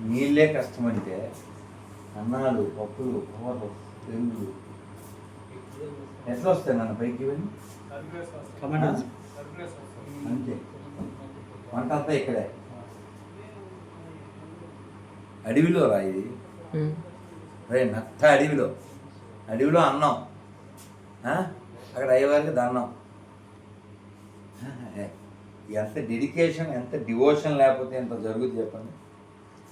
నీళ్ళే కష్టం అంటే అన్నాలు పప్పులు కూరలు పెరుగులు ఎట్లా వస్తాయి నన్ను పైకి ఇవన్నీ? అంతే. వంట అంతా ఇక్కడే. అడవిలో రా ఇది. రే నత్త అడవిలో. అడవిలో అన్నం? అక్కడ అయ్యేవారికి ఏ- ఎంత డెడికేషన్ ఎంత డివోషన్ లేకపోతే ఎంత జరుగుతుంది చెప్పండి.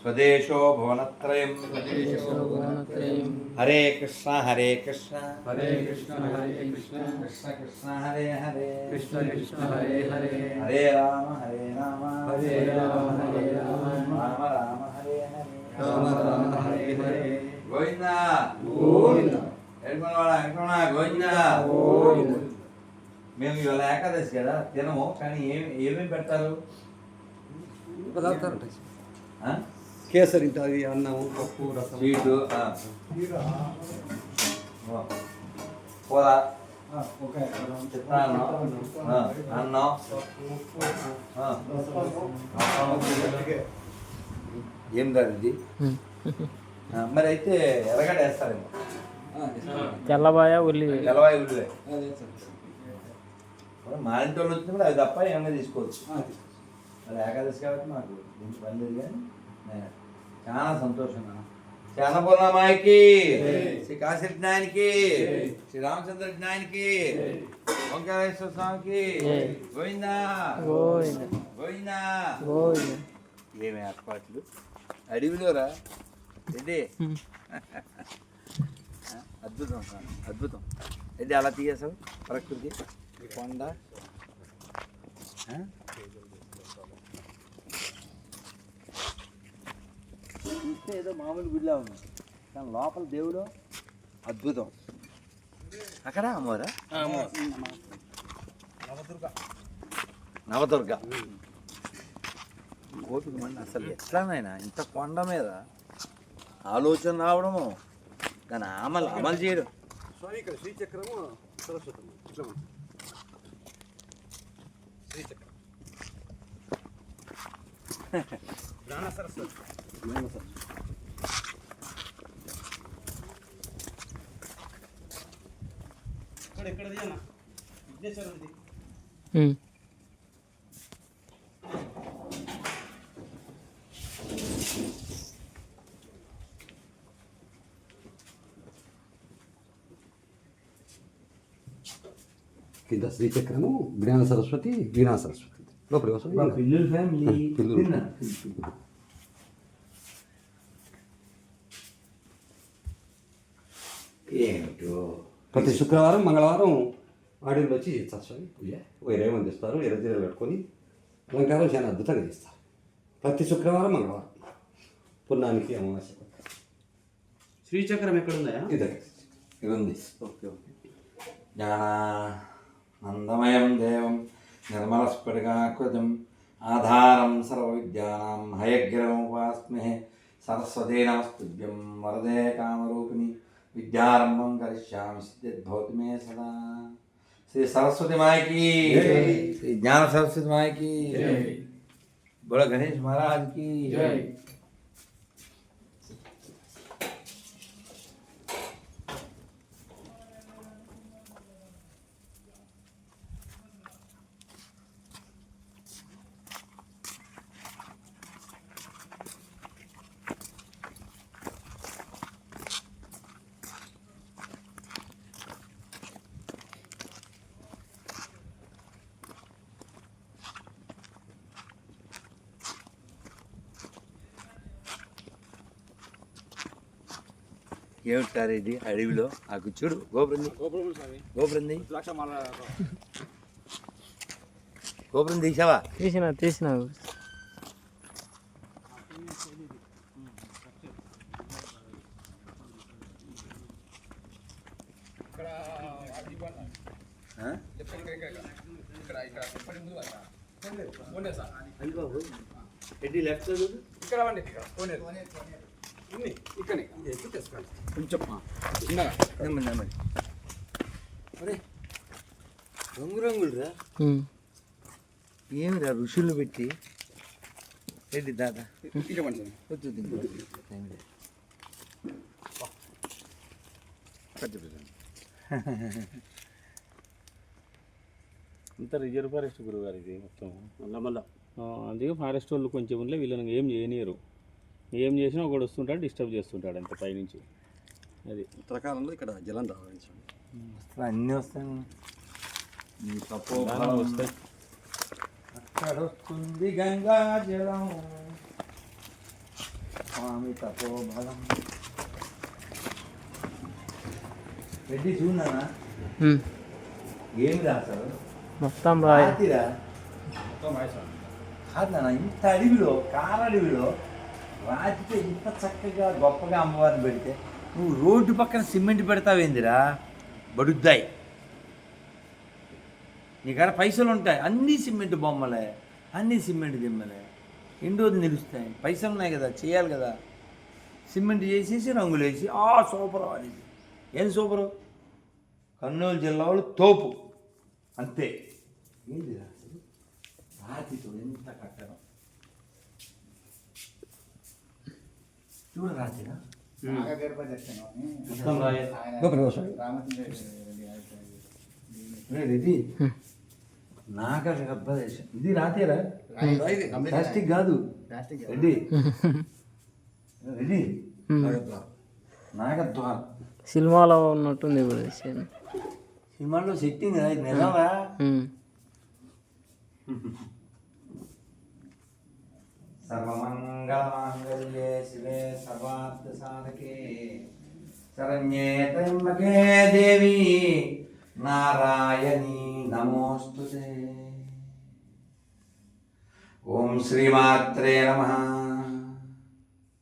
స్వదేశో భువనత్రయం. హరే కృష్ణ హరే కృష్ణ. హరే కృష్ణ హరే కృష్ణ కృష్ణ కృష్ణ హరే హరే కృష్ణ కృష్ణ హరే హరే హరే రామ హరే రామ. హరే హరే రామ రామ రామ హరే హరే. రామ రామ హరే హరే గోవింద. గోవింద ఎడుకున్నవాడ ఎడుకున్నా గోవింద. గోవింద. మేము ఇవాళ ఏకాదశి కదా తినము కానీ ఏమి ఏమేమి పెడతారు? పదార్థాలు ఆ? కేసరి ఉంటుంది అన్నము పప్పు రసం. స్వీటు. కూర చిత్రాన్నం అన్నం. ఆ. ఏం కాదు ఇది? మరి అయితే ఎర్రగడ్డ వేస్తారేమో. తెల్లబాయ ఉల్లి. తెల్లవాయి ఉల్లిపాయ మా ఇంటి వాళ్ళు వచ్చినప్పుడు అవి తప్ప ఏమైనా తీసుకోవచ్చు. అది ఏకాదశి కాబట్టి మాకు దీనికి పని లేదు కానీ చాలా సంతోషం నాన్న. శ్రీ అన్నపూర్ణమాయికి శ్రీ కాశీ జ్ఞానికి శ్రీ రామచంద్ర జ్ఞానికి ఓంకారేశ్వర స్వామికి. గోవిందా గోవింద. ఏమి ఏర్పాట్లు? అడవిలోరా? ఏంటి? అద్భుతం అద్భుతం. ఏంటి అలా తీయేసావు ప్రకృతి కొండ. చూస్తే ఏదో మామూలు గుడిలా ఉంది. కానీ లోపల దేవుడు అద్భుతం. అక్కడ అమ్మోరా నవదుర్గ. ఓపిక మండి అసలు ఎట్లానైనా ఇంత కొండ మీద ఆలోచన రావడము. దాని అమలు అమలు చేయడం. స్వామి ఇక్కడ శ్రీచక్రము సరస్వతం. ఇట్లా. శ్రీచక్రం. జ్ఞాన సరస్వతి. కింద శ్రీచక్రము జ్ఞాన సరస్వతి వీణా సరస్వతి. లోపలి కోసం పిల్లలు ఫ్యామిలీ ఏమిటో ప్రతి శుక్రవారం మంగళవారం ఆడియోలో వచ్చి చేస్తారు స్వామి పూజ. వేరే మంది ఇస్తారు చీరలు కట్టుకొని అలంకారం చాలా అద్భుతంగా చేస్తారు. ప్రతి శుక్రవారం మంగళవారం. పున్నానికి అమావాస్య శ్రీచక్రం ఎక్కడ ఉందా ఇదే. ఇది ఉంది. Okay okay. జ్ఞానానందమయం దేవం నిర్మలస్ఫటికాకృతిం ఆధారం సర్వవిద్యానాం హయగ్రహముపాస్మహే సరస్వతే నమస్తుభ్యం వరదే కామరూపిణి విద్యారంభం కరిష్యామి సిద్ధిర్భవతి మే సదా శ్రీ సరస్వతి మాయకి శ్రీ జ్ఞాన సరస్వతి మాయకి బోళ గణేష్ మహారాజ్కి ఏమిటారు ఇది? అడవిలో. ఆ కూర్చోడు గోపురంది గోపురంది గోపురం తీసావా? తీసిన తీసిన. ఇక్కడ లెఫ్ట్ ఇక్కడ. నెమ్మది నెమ్మది. రంగు రంగులు రా. ఏమిరా ఋషులు పెట్టి. రెడ్డి దాదా? అంతా రిజర్వ్ ఫారెస్ట్ గురువు గారు ఇది మొత్తం. మళ్ళా మళ్ళా. అందుకే ఫారెస్ట్ వాళ్ళు కొంచెం ఉండే వీళ్ళని ఏం చేయనియరు. ఏం చేసినా ఒకడు వస్తుంటాడు డిస్టర్బ్ చేస్తుంటాడు అంత పైనుంచి. అది. ఉత్తరాఖండ్లో ఇక్కడ జలం రావాలి స్వామి వస్తాయి, అన్నీ వస్తాయి. నీ తప్పు వస్తాయి. అక్కడ వస్తుంది గంగా జలం. స్వామి తపోబలం రెడ్డి చూడనా. ఏమి రాశారు మొత్తం రాతిరా? కాదు నాన్న ఇంత అడవిలో కార అడవిలో రాతితో ఇంత చక్కగా గొప్పగా అమ్మవారిని పెడితే నువ్వు రోడ్డు పక్కన సిమెంట్ పెడతావేందిరా? బడుద్దాయి. నీకాడ పైసలు ఉంటాయి. అన్నీ సిమెంట్ బొమ్మలే అన్నీ సిమెంట్ దిమ్మలే. ఎండోది నిలుస్తాయి? పైసలు ఉన్నాయి కదా చేయాలి కదా. సిమెంట్ చేసేసి రంగులు వేసి ఆ సూపర్ అనేది ఏం సూపరు? కర్నూలు జిల్లా వాళ్ళు తోపు. అంతే. ఏంది రాతితో ఎంత కట్టడం? మొత్తం రాయే ఇది నాగ ఇది రాతేరా. ప్లాస్టిక్ కాదు. రెడ్డి. రెడ్డి. నాగద్వారం సినిమాలో ఉన్నట్టుంది ఇప్పుడు. సినిమాలో సెట్టింగ్ కదా ఇది నిజమా? సర్వమంగళమాంగళ్యే శివే సర్వార్థ సాధకే. శరణ్యే త్రయంబకే దేవి. నారాయణి నమోస్తుతే ఓం శ్రీమాత్రే నమ.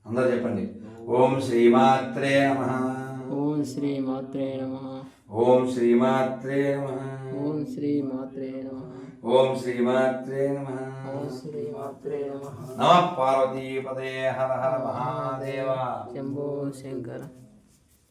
అందరూ చెప్పండి. ఓం శ్రీమాత్రే నమ. ఓం శ్రీ మాత్రే నమ. ఓం శ్రీమాత్రే నమ. ఓం శ్రీ మాత్రే నమ. ఓం శ్రీమాత్రే నమ. ఓం శ్రీ మాత్రే నమ. నమ పార్వతీపదే హర హర మహాదేవ. శంభో శంకర.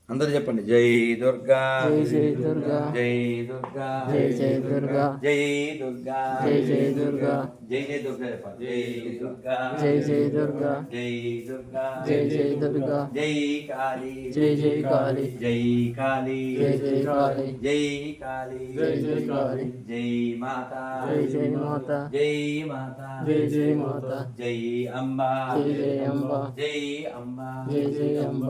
అందరూ చెప్పండి జై దుర్గా జై జై దుర్గా జై దుర్గా జై జై దుర్గా జై దుర్గా జై జై దుర్గా జై జై దుర్గా జై దుర్గా జై జై దుర్గా జై దుర్గా జై జై దుర్గా జై కాళీ జై జై కాళీ జై కాళీ జై జై కాళీ జై కాళీ జై జై కాళీ జై మాత జై జై మాత జై మాత జై జై మాత జై అంబా జై జై అంబ జై అంబా జై జై అంబ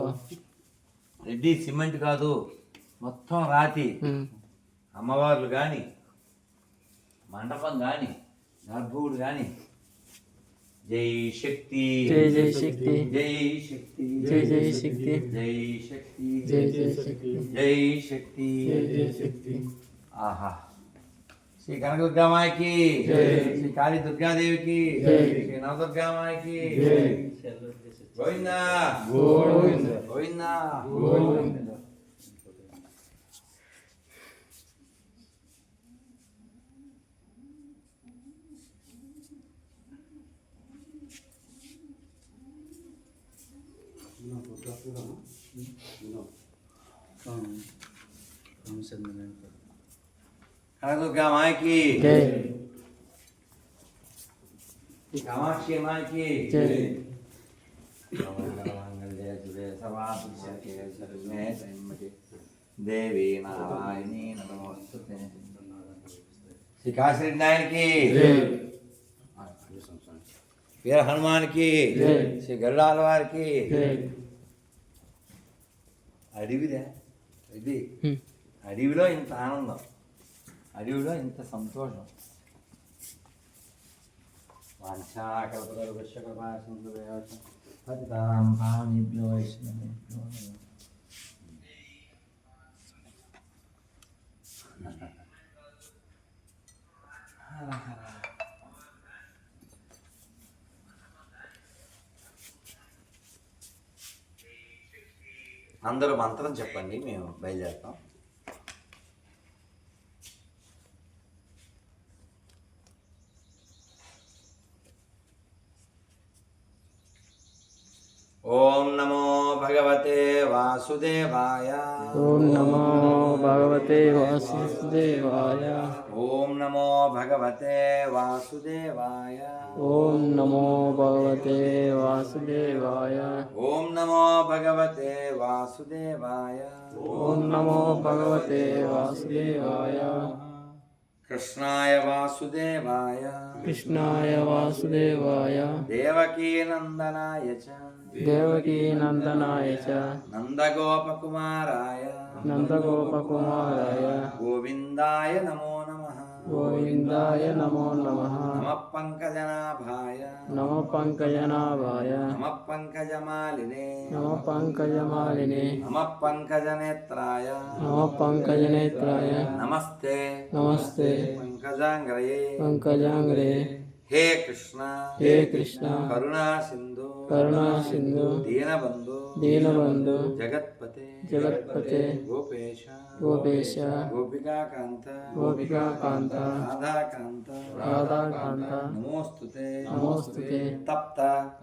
రెడ్డి సిమెంట్ కాదు మొత్తం రాతి. అమ్మవార్లు కానీ మండపం కానీ గర్భుడు కానీ జై శక్తి. జై జై శక్తి. జై శక్తి. జై జై శక్తి. జై శక్తి. జై జై శక్తి. జై శక్తి. జై జై శక్తి. ఆహా. శ్రీ కనకదుర్గామాయికి. శ్రీ కాళీ దుర్గాదేవికి. శ్రీ నవదుర్గామాయికి. జై. గోవిందా గోవింద. గోవిందా గోవింద. కనకదుర్గామాయికి జై శ్రీ కామాక్షి మాయికి జై దేవి నారాయణి నమోస్తుతే శ్రీ కాశీరెడ్డి నాయనకి వీర హనుమాన్కి జై. శ్రీ గరుడాల వారికి జై అడవిరా ఇది ఉమ్. అడవిలో ఇంత ఆనందం అడవిలో ఇంత సంతోషం అందరూ మంత్రం చెప్పండి మేము బయలుదేరుతాం. भगवते वासुदेवाय। ॐ नमो भगवते वासुदेवाय। ॐ नमो भगवते वासुदेवाय। ॐ नमो भगवते वासुदेवाय। ॐ नमो भगवते वासुदेवाय। ॐ नमो भगवते वासुदेवाय। कृष्णाय वासुदेवाय। कृष्णाय वासुदेवाय। देवकीनन्दनाय च। చ దేవకీ నందనాయ చ నందగోపకుమారాయ నందగోపకుమారాయ గోవిందాయ నమో నమ గోవిందాయ నమో నమ నమ పంకజనాభాయ నమ పంకజనాభాయ నమ పంకజమాలినే నమ పంకజమాలినే నమ పంకజనేత్రాయ నమ పంకజనేత్రాయ నమస్తే నమస్తే పంకజాంగ్రయే పంకజాంగ్రే హే కృష్ణ హే కృష్ణ కరుణా करुणा सिंधु दीनबंधु दीनबंधु जगत्पते जगत्पते गोपेश गोपेश गोपिका कांत गोपिका कांत राधा कांत राधा कांत नमोस्तुते नमोस्तुते तप्त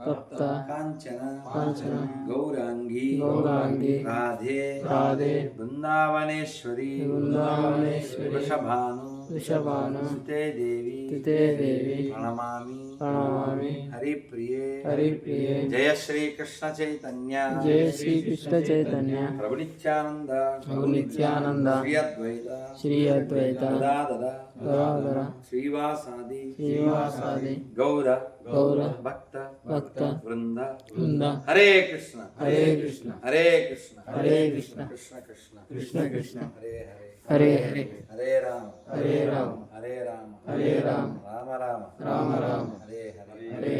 तप्त कांचन कांचन गौरांगी गौरांगी राधे राधे वृंदावनेश्वरी वृंदावनेश्वरी वृषभानु వృషభాను సుతే దేవి తుతే దేవి. ప్రణమామి. ప్రణమామి. హరిప్రియే. హరిప్రియే. జయ శ్రీకృష్ణ చైతన్య. జయ శ్రీకృష్ణ చైతన్య. ప్రభు నిత్యానంద ప్రభు నిత్యానంద శ్రీ అద్వైత శ్రీ అద్వైత గదాధర. గదాధర. శ్రీవాసాది. శ్రీవాసాది. గౌర. గౌర. భక్త. భక్త. వృంద బృంద. హరే కృష్ణ. హరే కృష్ణ. హరే కృష్ణ. హరే కృష్ణ. కృష్ణ కృష్ణ. కృష్ణ కృష్ణ. హరే హరే. హరే హరే హరే రామ హరే రామ హరే రామ హరే రామ రామ రామ రామ రామ హరే హరే హరే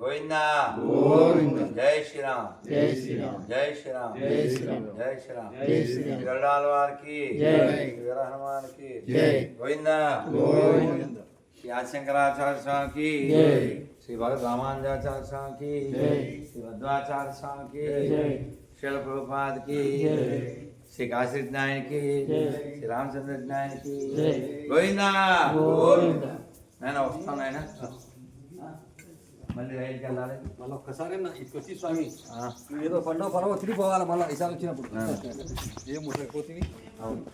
గోవింద గోవింద జై శ్రీరామ్ జై శ్రీరామ్ జై శ్రీరామ్ జై శ్రీరామ్ జై శ్రీరామ్ జై శ్రీరామ్ గరుడాల వారికి జై. వీర హనుమానికి జై. గోవింద గోవింద శ్రీ ఆదిశంకరాచార్య స్వామికి జై. శ్రీ భగవద్ రామానుజాచార్య స్వామికి జై. శ్రీ భద్రాచార్య స్వామికి జై. శిల ప్రభుపాదికి జై. శ్రీ కాశీ జ్ఞానికి. శ్రీ రామచంద్ర జ్ఞానికి జై. గోవింద గోవింద నేను వస్తాను ఆయన మళ్ళీ రైలుకి వెళ్ళాలి. మళ్ళీ ఒక్కసారి ఇక్కడికి వచ్చి స్వామి ఏదో పండుగ పొలవ తిరిగిపోవాలి మళ్ళీ ఈసారి వచ్చినప్పుడు. ఏం ముట్టకపోతే అవును.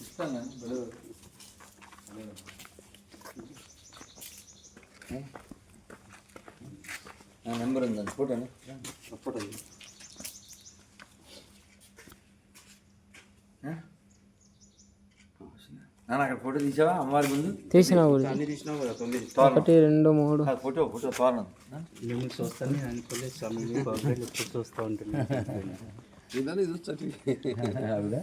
ఇస్తాను నేను, బలు. ఏ? నా నెంబర్ ఉందండి ఫోటోని? అప్పటి నాన్న అక్కడ ఫోటో తీసావా? అమ్మవారి ముందు? తీసిన ఒకటి రెండు మూడు. ఫోటో ఫోటో తోరణం. ఆ? చూస్తాను అనుకోలేదు స్వామి ఎప్పుడు చూస్తూ ఆవిడ?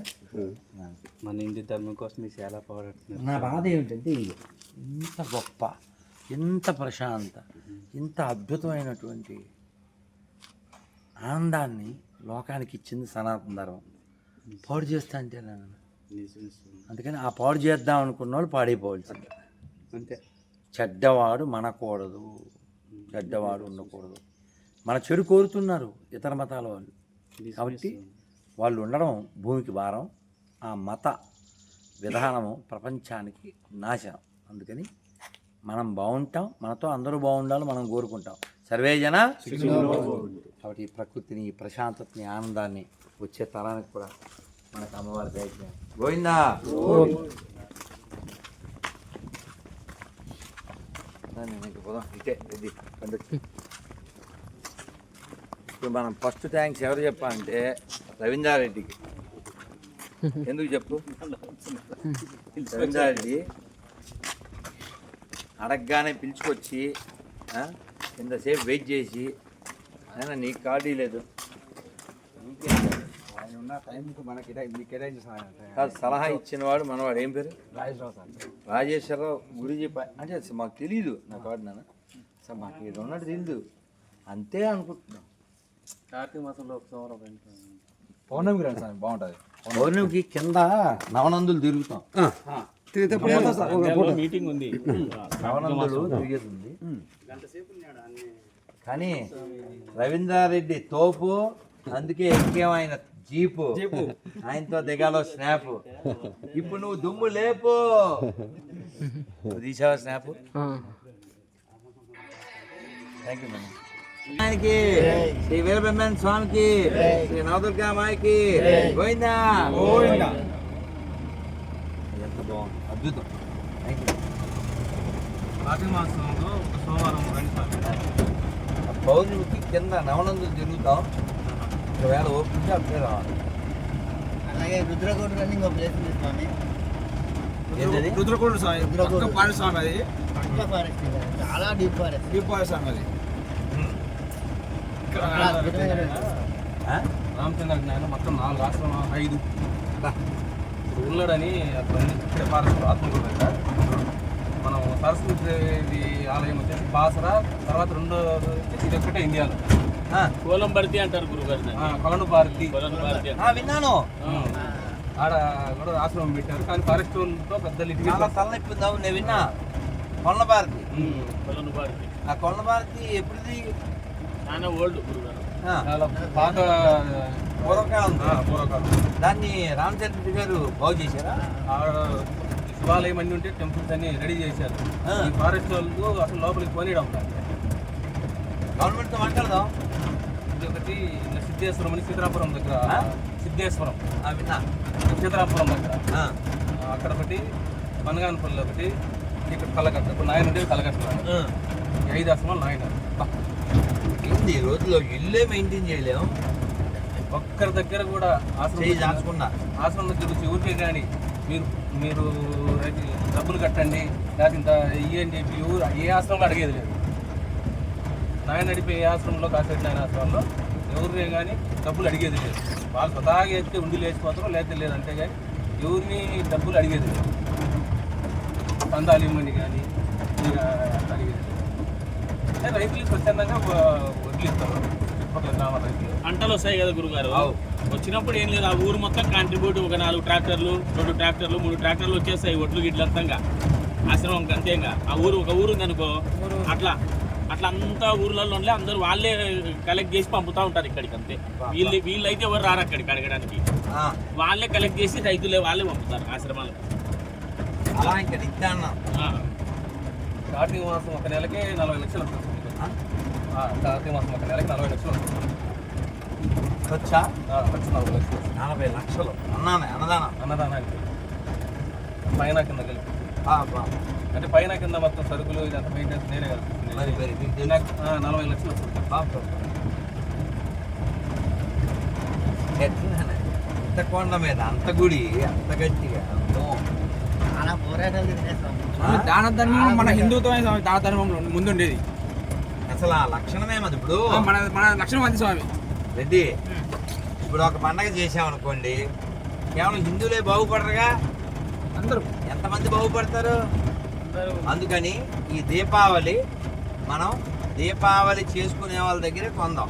మన ఇంటి ధర్మం కోసం చాలా పోరాడుతున్నారు. నా బాధ ఏమిటంటే ఇది ఇంత గొప్ప ఇంత ప్రశాంత ఇంత అద్భుతమైనటువంటి ఆనందాన్ని లోకానికి ఇచ్చింది సనాతన ధర్మం. పాడు చేస్తా అంటే. అందుకని ఆ పాడు చేద్దాం అనుకున్న వాళ్ళు పాడైపోవాల్సింది అంతే. చెడ్డవాడు మనకూడదు. చెడ్డవాడు ఉండకూడదు. మన చెడు కోరుతున్నారు ఇతర మతాల వాళ్ళు. కాబట్టి వాళ్ళు ఉండడం భూమికి భారం. ఆ మత విధానము ప్రపంచానికి నాశనం. అందుకని మనం బాగుంటాం. మనతో అందరూ బాగుండాలి మనం కోరుకుంటాం. సర్వే జన కాబట్టి ఈ ప్రకృతిని ఈ ప్రశాంతతని ఆనందాన్ని వచ్చే తరానికి కూడా మనకు అమ్మవారి దయచేయాలి గోవిందా? పోదాం. ఇటే ఇది ఇప్పుడు మనం ఫస్ట్ థ్యాంక్స్ ఎవరు చెప్పాలంటే రవీంద్రారెడ్డికి. ఎందుకు చెప్పు? రవీంద్రారెడ్డి అడగగానే పిలుచుకొచ్చి ఇంతసేపు వెయిట్ చేసి ఆయన నీకు కాడీ లేదు. ఉన్న టైంకి మనకి మీకు కేటాయించిన కాదు సలహా ఇచ్చినవాడు మనవాడు ఏం పేరు? రాజేశ్వరరావు సార్. రాజేశ్వరరావు గురుజీ ప- అంటే మాకు తెలియదు నా కార్డు నాన్న. అసలు మాకు ఇది ఉన్నట్టు తెలియదు అంతే అనుకుంటున్నాం. కార్తీక మాసంలో ఒక సోమవారం పౌర్ణమికి రండి సార్ బాగుంటుంది. పౌర్ణమికి కింద నవనందులు తిరుగుతాం. సార్. మీటింగ్ ఉంది. నవనందులు తిరిగేది కానీ రవీంద్రారెడ్డి తోపు అందుకే ఆయన జీపు. ఆయనతో దిగాలో స్నాప్. ఇప్పుడు నువ్వు దుమ్ము లేపు. తీసావా స్నాప్. థ్యాంక్ యూ మేడం ఆయనకి శ్రీ వీరబ్రహ్మణ్య స్వామికి శ్రీ నవదుర్గా మాయకి గోవిందా. ఎంత బాగుంది. అద్భుతం. థ్యాంక్ యూ కార్తీక మాసంలో ఒక సోమవారం రండి పౌర్ణమికి కింద నవనందులు తిరుగుతాం. ఒకవేళ ఓపిక అప్పుడే రావాలి. అలాగే రుద్రకోట రన్నింగ్ ఒక ప్లేస్ ఉంది స్వామి. ఏంటది? రుద్రకోడు స్వామి. రుద్రకోడు. పక్క పాడి స్వామి అది. పక్క ఫారెస్ట్ ఇది. చాలా డీప్ ఫారెస్ట్ డీప్ పాడి స్వామి అది. చాలా అద్భుతంగా ఉంటుంది. ఆ? రామచంద్ర జ్ఞానం మొత్తం నాలుగు ఆశ్రమం ఐదు. ఇప్పుడు ఉన్నాడని అక్కడ ఉంది. ఇక్కడే పార్వతి ఆత్మకూరు దగ్గర మనం సరస్వతి దేవి ఆలయం వచ్చేసి బాసరా తర్వాత రెండో వచ్చేసి ఇది ఒక్కటే ఇండియాలో. కోలం భర్తీ అంటారు గురుగారు కొలను భారతి. కోలం భర్తీ విన్నాను. ఆడ కూడా ఆశ్రమం పెట్టారు. కానీ ఫారెస్ట్ వాళ్ళతో పెద్ద చాలా తలనొప్పి ఉందావు నేను విన్నా. కొల్ల భారతి. కోలం భారతి. ఆ కొల్ల భారతి ఎప్పుడుది? చాలా ఓల్డ్ గురుగారు. చాలా పాత పూర్వకాలం. పూర్వకాలం. దాన్ని రామచంద్ర గారు బాగు చేశారా? శివాలయం అన్ని ఉంటే టెంపుల్స్ అన్ని రెడీ చేశారు. ఈ ఫారెస్ట్ వాళ్ళు అసలు లోపలికి పోనీయడం. గవర్నమెంట్తో మాట్లాడదాం. ఇది ఒకటి సిద్ధేశ్వరం అని సీతారాపురం దగ్గర? సిద్ధేశ్వరం. సీతారాపురం దగ్గర. అక్కడ ఒకటి పనగానపల్లి ఒకటి ఇక్కడ కలకట్ట ఇప్పుడు నాయన ఉండేది కలకట్ట ఐదు ఆశ్రమాలు నాయన. ఈ రోజుల్లో ఇల్లే మెయింటైన్ చేయలేము? ఒక్కరి దగ్గర కూడా ఆశ్రమం దాచకుండా. ఆశ్రమం దగ్గర వచ్చి ఊరికే కానీ మీరు మీరు డబ్బులు కట్టండి లేకపోతే ఇంత ఇయ్యి అని చెప్పి ఊరు ఏ ఆశ్రమంలో అడిగేది లేదు. నాయన నడిపే ఏ ఆశ్రమంలో కాసేటి నాయన ఆశ్రమంలో ఎవరిని కానీ డబ్బులు అడిగేది లేదు. వాళ్ళు స్వతహాగా ఎత్తే ఉండి లేచిపోతారు లేకపోతే లేదంటే కానీ ఎవరిని డబ్బులు అడిగేది లేదు. పందాలు ఇవ్వమని కానీ అడిగేది లేదు. రైతులు స్వచ్ఛందంగా వదిలిస్తారు పంటలు వస్తాయి కదా గురుగారు. వచ్చినప్పుడు ఏం లేదు ఆ ఊరు మొత్తం కాంట్రిబ్యూట్ ఒక నాలుగు ట్రాక్టర్లు రెండు ట్రాక్టర్లు మూడు ట్రాక్టర్లు వచ్చేస్తాయి ఒడ్లు గిడ్లు అంతంగా. ఆశ్రమం అంతేగా. ఆ ఊరు ఒక ఊరు ఉందనుకో అట్లా. అట్లా అంతా ఊర్లలో ఉండే అందరూ వాళ్ళే కలెక్ట్ చేసి పంపుతా ఉంటారు ఇక్కడికి అంతే. వీళ్ళు వీళ్ళైతే ఎవరు రారు అక్కడికి అడగడానికి. ఆ, వాళ్ళే కలెక్ట్ చేసి రైతులే వాళ్ళే పంపుతారు ఆశ్రమాలకు. అలా ఇంకా. కార్తీక మాసం ఒక నెలకి నలభై లక్షలు కార్తీక మాసం ఒక నెలకి నలభై లక్షలు వస్తుంది. ఖర్చా? ఖర్చు నలభై లక్షలు నలభై లక్షలు. అన్నానే అన్నదానం? అన్నదానానికి. పైన కింద కలిపి. ఆ, బా. అంటే పైన కింద మొత్తం సరుకులు ఇదంతా మెయింటెనెన్స్ నేనే ఆ, నలభై లక్షలు? అంత కొండ మీద అంత గుడి అంత గట్టిగా. చాలా పోరాటాలు దాన ధర్మం మన హిందుత్వమే స్వామి దాన ధర్మంలో ముందుండేది. అసలు ఆ లక్షణమే అది ఇప్పుడు? మన మన లక్షణం అది స్వామి. రెడ్డి ఇప్పుడు ఒక పండగ చేసామనుకోండి కేవలం హిందువులే బాగుపడరుగా? అందరూ. ఎంతమంది బాగుపడతారు? అందుకని ఈ దీపావళి మనం దీపావళి చేసుకునే వాళ్ళ దగ్గరే కొందాం.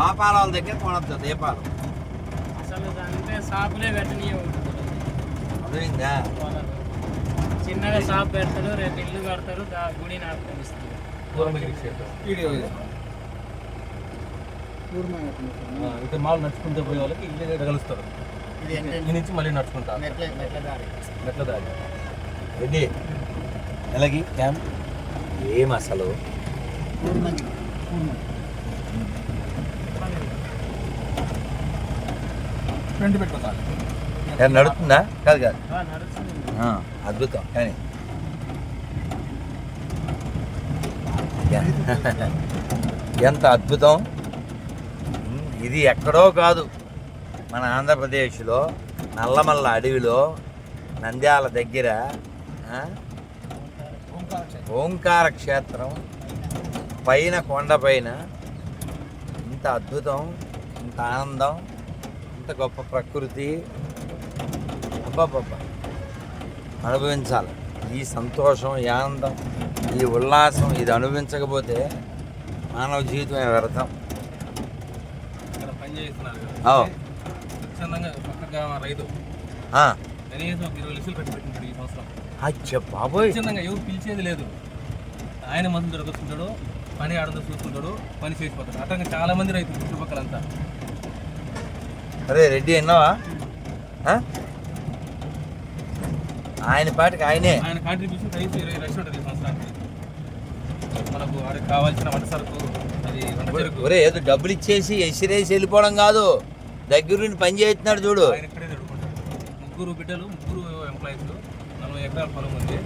పాపాల వాళ్ళ దగ్గర కొనద్దు దీపాలు. అసలు అంటే షాపులే పెట్టనీయ అర్థమైందా చిన్నగా షాప్ పెడతారు రెండు ఇల్లు కడతారు గుడి నాకు తెలుస్తుంది ఇక్కడ మాలు నడుచుకుంటూ పోయే వాళ్ళకి ఇల్లు దగ్గర కలుస్తారు. ఇది నుంచి మళ్ళీ నడుచుకుంటారు మెట్ల మెట్ల దారి. మెట్ల దారి. రెడ్డి ఎలాగి? క్యాంప్ ఏం అసలు? పెట్టుకోవాలి నడుస్తుందా కాదు కాదు. ఆ, నడుస్తుంది. ఆ, అద్భుతం. కానీ. ఎంత అద్భుతం. ఇది ఎక్కడో కాదు. మన ఆంధ్రప్రదేశ్లో నల్లమల్ల అడవిలో నంద్యాల దగ్గర ఓంకార క్షేత్రం పైన కొండపైన ఇంత అద్భుతం ఇంత ఆనందం ఇంత గొప్ప ప్రకృతి. అబ్బాబ్బా అనుభవించాలి. ఈ సంతోషం ఈ ఆనందం ఈ ఉల్లాసం ఇది అనుభవించకపోతే మానవ జీవితమే వ్యర్థం. రైతు. కనీసం ఇరవై లక్షలు పెట్టి పెట్టింటాడు ఈ సంవత్సరం. అచ్చ బాబోయ్. స్వచ్ఛందంగా ఎవరు పిలిచేది లేదు. ఆయన మందులు దొరకొచ్చుకుంటాడు పని ఆడదో చూసుకుంటాడు పని చేసిపోతాడు. అట్లా చాలా మంది రైతులు చుట్టుపక్కలంతా. అరే రెడ్డి విన్నావా? ఆ? ఆయన పాటికి ఆయనే. ఆయన కాంట్రిబ్యూషన్ కనీసం ఇరవై లక్షలు ఉంటుంది సంవత్సరానికి. మనకు వాడికి కావాల్సిన వంట సరుకు అది వంట ఒరే ఏదో డబ్బులు ఇచ్చేసి ఎసిరేసి వెళ్ళిపోవడం కాదు. దగ్గరుండి పని చేస్తున్నాడు చూడు. ఆయన ఇక్కడే ముగ్గురు బిడ్డలు ముగ్గురు ఎంప్లాయీస్ నలభై ఎకరాల పొలం ఉంది.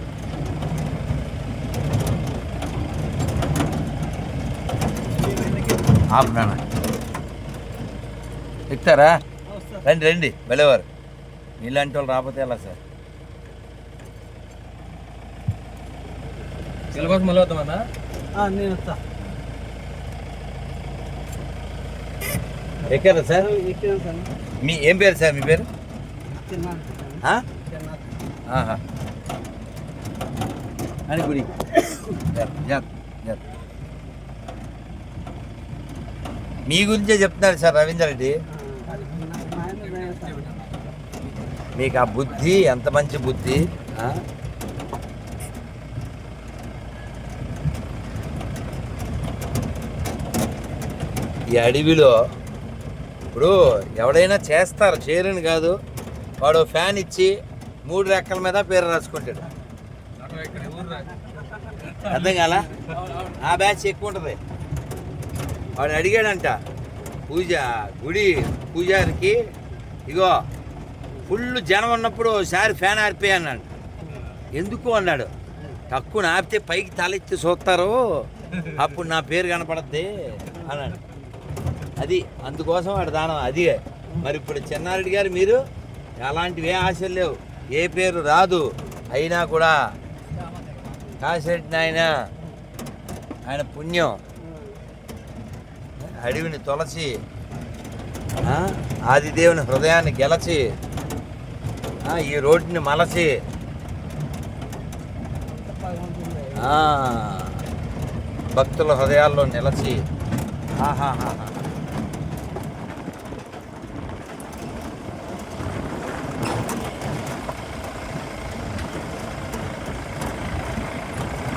ఆపునా ఎక్కుతారా? రండి రండి వెళ్ళేవారు. ఇలాంటి వాళ్ళు రాకపోతే ఎలా సార్? సిలబస్ మళ్ళీ వద్దామన్నా? నేను వస్తా. ఎక్కారా సార్? మీ ఏం పేరు సార్ మీ పేరు? ఆహా. అని గుడి జాగ్రత్త, జాగ్రత్త, మీ గురించే చెప్తున్నారు సార్ రవీందర్ రెడ్డి. మీకు ఆ బుద్ధి ఎంత మంచి బుద్ధి? ఈ అడవిలో ఇప్పుడు ఎవడైనా చేస్తారు? చేయరని కాదు. వాడు ఫ్యాన్ ఇచ్చి మూడు రెక్కల మీద పేరు రాసుకుంటాడు. అర్థం కాల ఆ బ్యాచ్ ఎక్కువ ఉంటుంది వాడు అడిగాడంట పూజ గుడి పూజారికి ఇగో ఫుల్ జనం ఉన్నప్పుడు ఒకసారి ఫ్యాన్ ఆర్పే అన్నాడు. ఎందుకు అన్నాడు? తక్కువ ఆపితే పైకి తలెత్తి చూస్తారు. అప్పుడు నా పేరు కనపడద్ది అన్నాడు. అది అందుకోసం వాడు దానం అది. మరి ఇప్పుడు చెన్నారెడ్డి గారు మీరు అలాంటివి ఏ ఆశలు లేవు. ఏ పేరు రాదు. అయినా కూడా కాశెట్టి నాయన. ఆయన పుణ్యం. అడవిని తొలచి ఆదిదేవుని హృదయాన్ని గెలచి ఈ రోడ్డుని మలచి భక్తుల హృదయాల్లో నిలచి ఆహాహాహా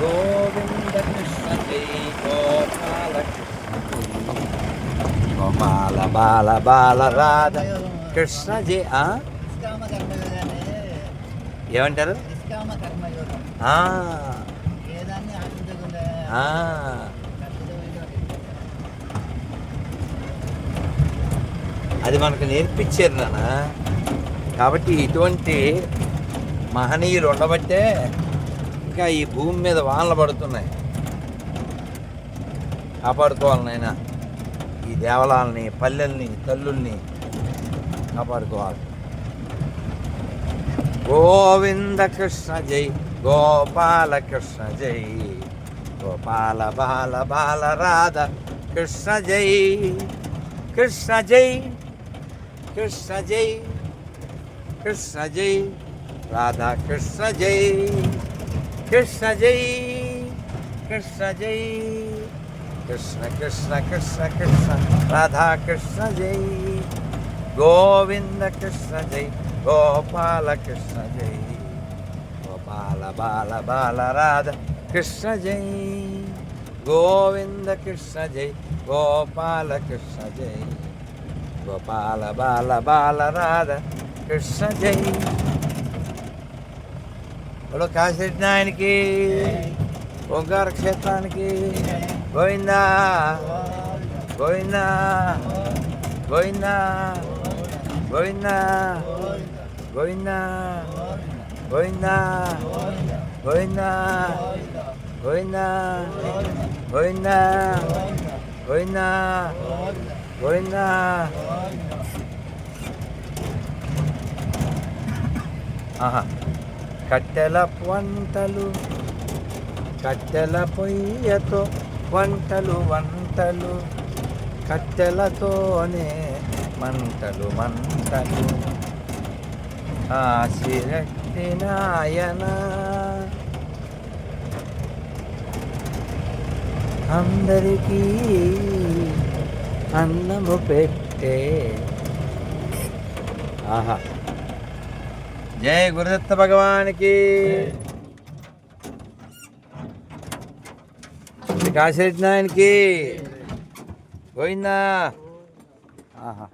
గోవింద కృష్ణ జై గోపాల కృష్ణ జై. గోపాల బాల బాల రాధ కృష్ణ జై ఏమంటారు. అది మనకు నేర్పించారు నాన్న. కాబట్టి ఇటువంటి మహనీయులు ఉండబట్టే ఇంకా ఈ భూమి మీద వానలు పడుతున్నాయి. కాపాడుకోవాలి నాయన. ఈ దేవాలయాల్ని పల్లెల్ని తల్లుల్ని కాపాడుకోవాలి. గోవింద కృష్ణ జై గోపాల కృష్ణ జై గోపాల బాల బాల రాధ కృష్ణ జై కృష్ణ జై కృష్ణ జై కృష్ణ జై రాధా కృష్ణ జై కృష్ణ జై కృష్ణ జై. कृष्ण कृष्ण कृष्ण कृष्ण राधा कृष्ण जय गोविंद कृष्ण जय गोपाल कृष्ण जय गोपाल बाल बाल राधा कृष्ण जय गोविंद कृष्ण जय गोपाल कृष्ण जय गोपाल बाल बाल राधा कृष्ण जय बोलो काशी की ओंकार क्षेत्रा की। గోవిందా గోవిందా గోవిందా గోవిందా గోవిందా గోవిందా గోవిందా గోవిందా గోవిందా గోవిందా గోవిందా ఆహా కట్టెల వంటలు కట్టెల పొయ్యతో వంటలు వంటలు కట్టెలతోనే మంటలు మంటలు. ఆశిరట్టి నాయన. అందరికీ అన్నము పెట్టే. ఆహా. జై గురుదత్త భగవానికి. కాసేసిన ఆయనకి పోయిందా? ఆహా.